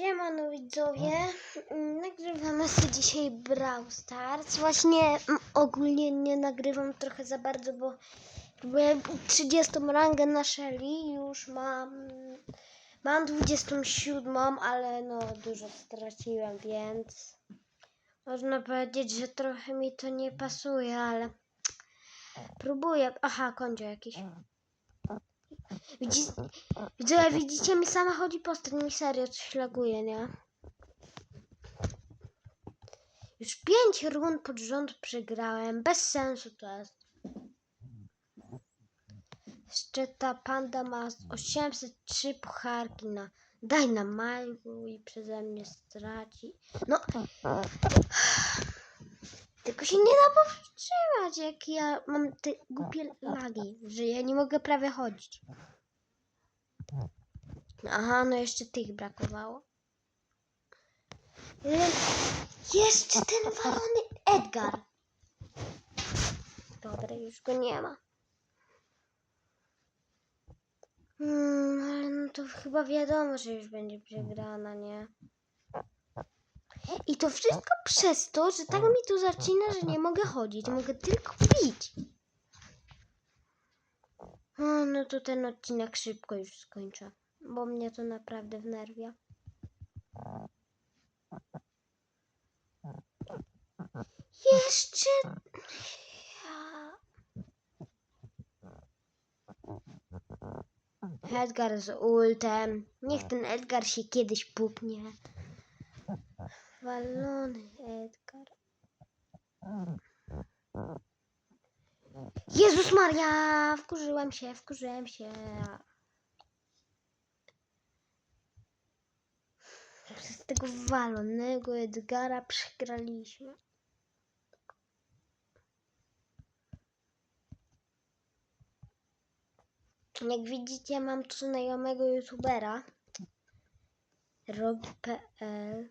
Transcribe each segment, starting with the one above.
Siemano widzowie, Mm, nagrywamy sobie dzisiaj Brawl Stars. Właśnie mm, ogólnie nie nagrywam trochę za bardzo, bo byłem 30 rangę na Shelly, już mam, mam 27, ale no dużo straciłem, więc można powiedzieć, że trochę mi to nie pasuje, ale próbuję. Aha, kondzio jakiś. Widzi, widzę, widzicie, mi sama chodzi mi serio coś laguje, nie? Już pięć rund pod rząd przegrałem, bez sensu to jest. Jeszcze ta panda ma 803 pucharki na Dynamite i przeze mnie straci. No, tylko się nie da powstrzymać, jak ja mam te głupie lagi, że ja nie mogę prawie chodzić. Aha, no jeszcze tych brakowało. Jeszcze ten walony Edgar. Dobra, już go nie ma. Hmm, ale no to chyba wiadomo, że już będzie przegrana, nie? I to wszystko przez to, że tak mi tu zacina, że nie mogę chodzić, mogę tylko pić. O, no to ten odcinek szybko już skończę, bo mnie to naprawdę wnerwia. Jeszcze... Edgar z ultem. Niech ten Edgar się kiedyś pupnie. Walony Edgar. Jezus Maria! Wkurzyłem się, wkurzyłem się. Przez tego walonego Edgara przegraliśmy. Jak widzicie, mam tu znajomego youtubera. Rob.pl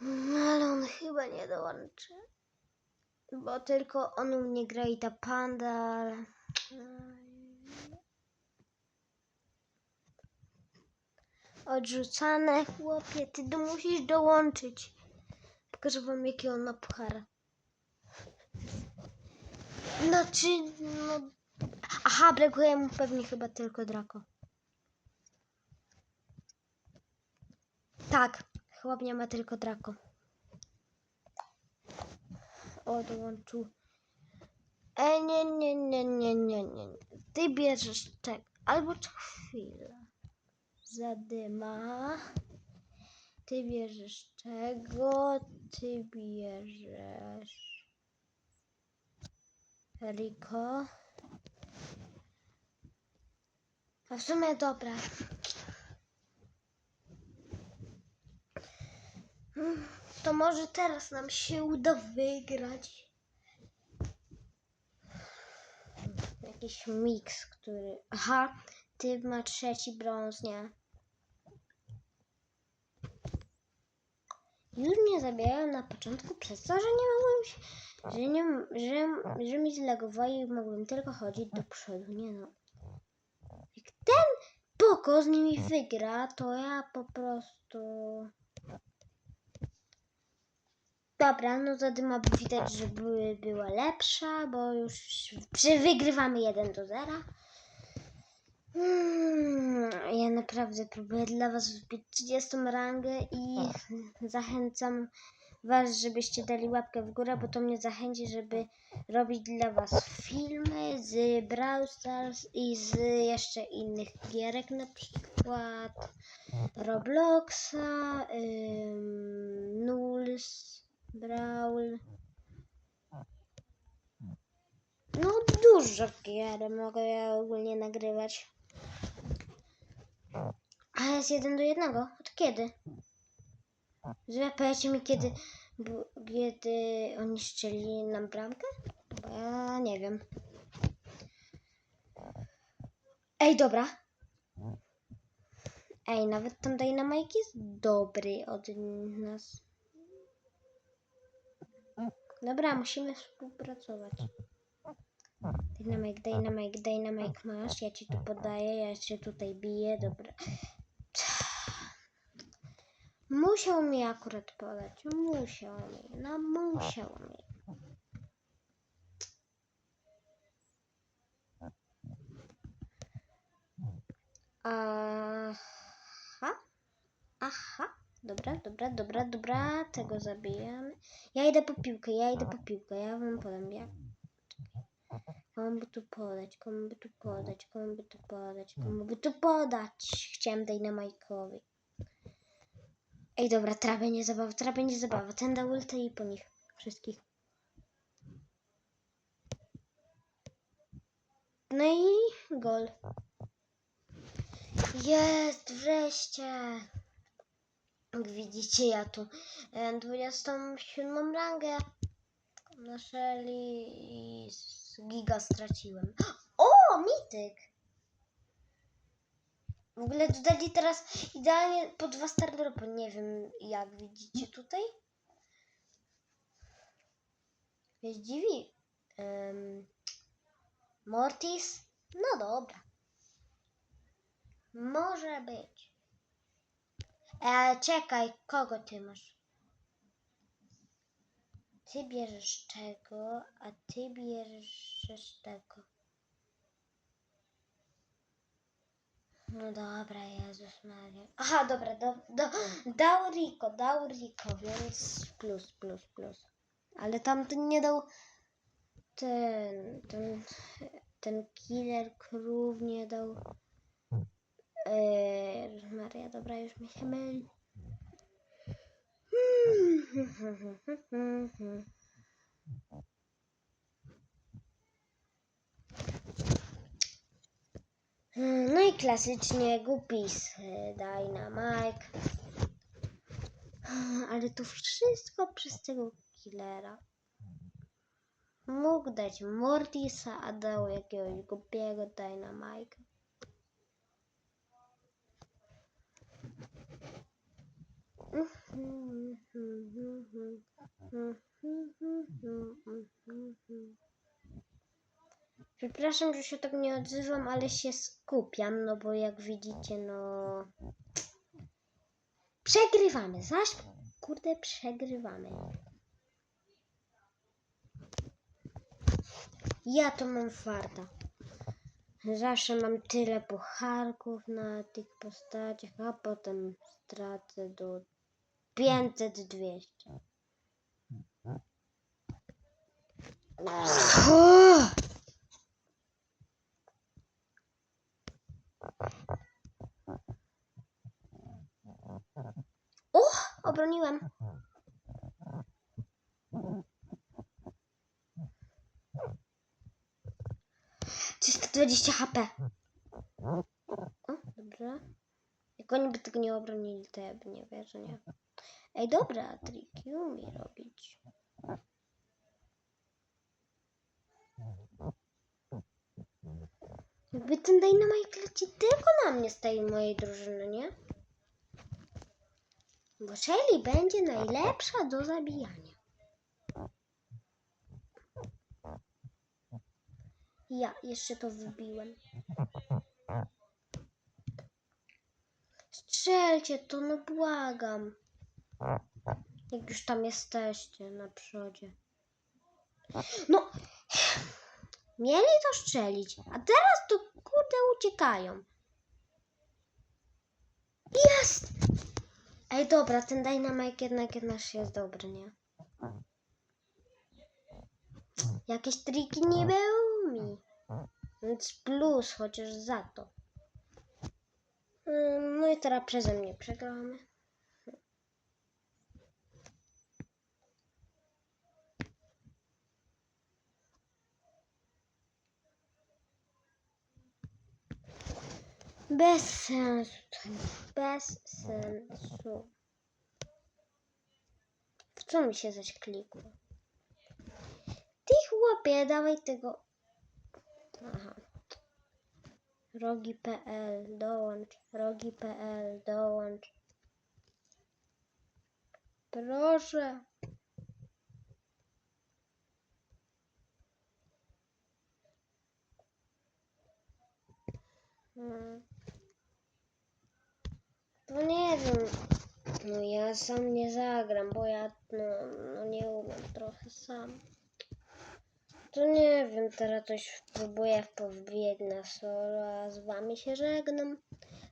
Ale on chyba nie dołączy. Bo tylko on u mnie gra i ta panda, ale... Odrzucane, chłopie, ty do musisz dołączyć. Pokażę wam jaki on ma puchar. Znaczy, no... Aha, brakuje mu pewnie chyba tylko Draco. Tak, chłop nie ma tylko Draco. O, dołączył. E, nie, nie, nie, nie, nie, nie. Ty bierzesz czek. Albo co chwilę. Zadyma. Ty bierzesz czego? Ty bierzesz. Rico. A w sumie dobra. To może teraz nam się uda wygrać. Jakiś miks, który. Aha, ty ma trzeci brąz, nie? Już mnie zabijają na początku przez to, że nie mogłem się. Że, nie, że, że mi zlagowało i mogłem tylko chodzić do przodu. Nie no. Jak ten poko z nimi wygra, to ja po prostu. Dobra, no zadyma widać, że były, była lepsza, bo już wygrywamy 1 do 0. Hmm, ja naprawdę próbuję dla Was wbić 30 rangę i zachęcam Was, żebyście dali łapkę w górę, bo to mnie zachęci, żeby robić dla Was filmy z Brawl Stars i z jeszcze innych gierek, na przykład Robloxa, ym, Nuls, Brawl. No dużo gier mogę ja ogólnie nagrywać. A jest jeden do jednego? Od kiedy? Że powiecie mi kiedy, bu- kiedy oni strzelili nam bramkę? Bo ja nie wiem. Ej, dobra. Ej, nawet tam Dynamite jest dobry od nas. Dobra, musimy współpracować. Dynamite, Dynamite, Dynamite masz, ja ci tu podaję, ja się tutaj biję, dobra. Musiał mi akurat podać. Musiał mi. No musiał mi. Aha. Aha. Dobra, dobra, dobra, dobra. Tego zabijamy. Ja idę po piłkę, ja idę po piłkę. Ja wam podam. Ja... Komu by tu podać? Komu by tu podać? Komu by tu podać? Komu by tu podać? Chciałem Dynamike'owi. Ej, dobra, trabienie zabawa, trabienie zabawa. Ten dał ultę i po nich wszystkich. No i gol. Jest, wreszcie. Jak widzicie, ja tu e, 27 rangę na i z giga straciłem. O, mityk! W ogóle dodali teraz idealnie po dwa stardropy. Nie wiem, jak widzicie tutaj. Mnie zdziwi. Em, Mortis? No dobra. Może być. E, czekaj, kogo ty masz? Ty bierzesz tego, a ty bierzesz tego. No dobra, Jezus Maria. Aha, dobra, do, do, dał Rico, dał Rico, więc plus, plus, plus. Ale tamten nie dał ten, ten, ten killer krów nie dał. Eee, Maria, dobra, już mi się myli. No i klasycznie gupis Dynamite. Ale to wszystko przez tego killera. Mógł dać Mortisa, a dał jakiegoś głupiego Dynamite. Przepraszam, że się tak nie odzywam, ale się skupiam, no bo jak widzicie, no... Przegrywamy, zaś kurde przegrywamy. Ja to mam farta. Zawsze mam tyle pucharków na tych postaciach, a potem stracę do 500-200. Uch, obroniłem. Czysto 20 HP. O, dobrze. Jak oni by tego nie obronili, to ja by nie wierzę, nie? Ej, dobra, triki umie robić. Jakby ten Dynamite leci tylko na mnie z tej mojej drużyny, nie? Bo Shelly będzie najlepsza do zabijania. Ja jeszcze to wybiłem. Strzelcie to, no błagam. Jak już tam jesteście na przodzie. No, mieli to strzelić, a teraz to kurde uciekają. Jest! Ej, dobra, ten Dynamite jednak jednak jest dobry, nie? Jakieś triki nie był mi. Więc plus chociaż za to. No i teraz przeze mnie przegramy. Bez sensu. Bez sensu. W co mi się zaś klikło? Ty chłopie, dawaj tego. Aha. Rogi.pl, dołącz. Rogi.pl, dołącz. Proszę. Wiem. No ja sam nie zagram, bo ja no, no nie umiem trochę sam. To nie wiem, teraz coś próbuję powbijać na solo, a z wami się żegnam.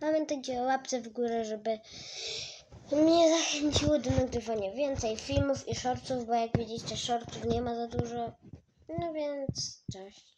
Pamiętajcie o łapce w górę, żeby mnie zachęciło do nagrywania więcej filmów i shortów, bo jak widzicie shortów nie ma za dużo. No więc cześć.